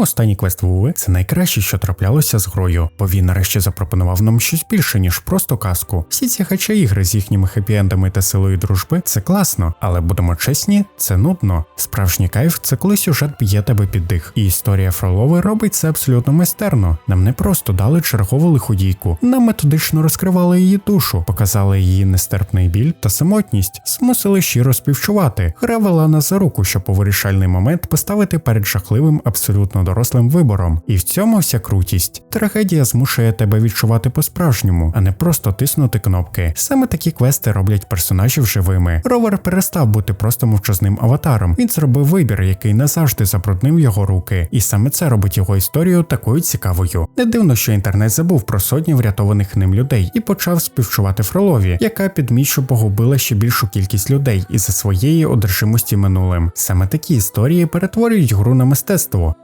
Останній квест Вуви це найкраще, що траплялося з грою, бо він нарешті запропонував нам щось більше, ніж просто казку. Всі ці хача ігри з їхніми хеппі-ендами та силою дружби це класно, але будемо чесні, це нудно. Справжній кайф це коли сюжет б'є тебе під дих. І історія Фролови робить це абсолютно майстерно. Нам не просто дали чергову лиходійку, нам методично розкривали її душу, показали її нестерпний біль та самотність, змусили щиро співчувати. Гра вела нас за руку, щоб у вирішальний момент поставити перед жахливим абсолютно дорослим вибором. І в цьому вся крутість. Трагедія змушує тебе відчувати по-справжньому, а не просто тиснути кнопки. Саме такі квести роблять персонажів живими. Ровер перестав бути просто мовчазним аватаром. Він зробив вибір, який назавжди забруднив його руки, і саме це робить його історію такою цікавою. Не дивно, що інтернет забув про сотні врятованих ним людей і почав співчувати Фролові, яка під погубила ще більшу кількість людей із-за своєї одержимості минулим. Саме такі історії перетворюють гру на мистецтво.